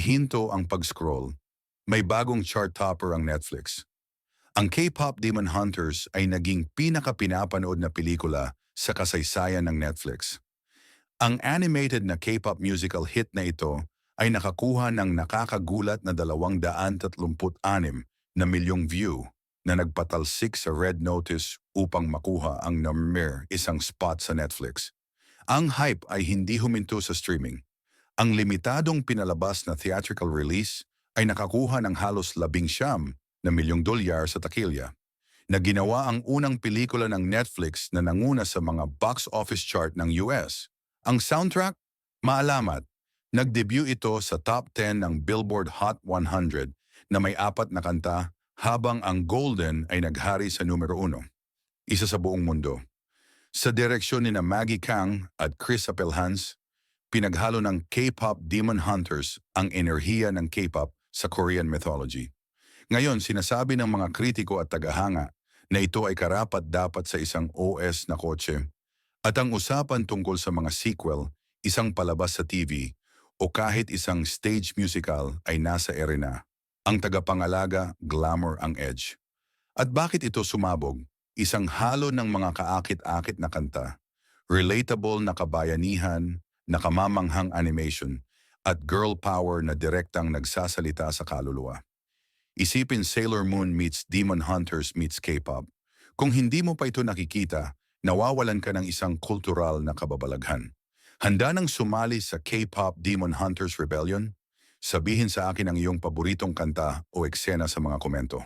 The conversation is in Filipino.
hinto ang pag-scroll. May bagong chart topper ang Netflix. Ang K-pop Demon Hunters ay naging pinaka-pinapanood na pelikula sa kasaysayan ng Netflix. Ang animated na K-pop musical hit na ito ay nakakuha ng nakakagulat na 236 na milyong view na nagpatalsik sa red notice upang makuha ang number isang spot sa Netflix. Ang hype ay hindi huminto sa streaming. Ang limitadong pinalabas na theatrical release ay nakakuha ng halos labing siyam na milyong dolyar sa takilya na ginawa ang unang pelikula ng Netflix na nanguna sa mga box office chart ng US. Ang soundtrack? Maalamat. Nag-debut ito sa top 10 ng Billboard Hot 100 na may apat na kanta habang ang Golden ay naghari sa numero uno. Isa sa buong mundo. Sa direksyon ni na Maggie Kang at Chris Apelhans, pinaghalo ng K-pop Demon Hunters ang enerhiya ng K-pop sa Korean mythology. Ngayon, sinasabi ng mga kritiko at tagahanga na ito ay karapat dapat sa isang OS na kotse. At ang usapan tungkol sa mga sequel, isang palabas sa TV, o kahit isang stage musical ay nasa arena. Ang tagapangalaga, glamour ang edge. At bakit ito sumabog? Isang halo ng mga kaakit-akit na kanta, relatable na kabayanihan, nakamamanghang animation, at girl power na direktang nagsasalita sa kaluluwa. Isipin Sailor Moon meets Demon Hunters meets K-pop. Kung hindi mo pa ito nakikita, nawawalan ka ng isang kultural na kababalaghan. Handa nang sumali sa K-pop Demon Hunters Rebellion? Sabihin sa akin ang iyong paboritong kanta o eksena sa mga komento.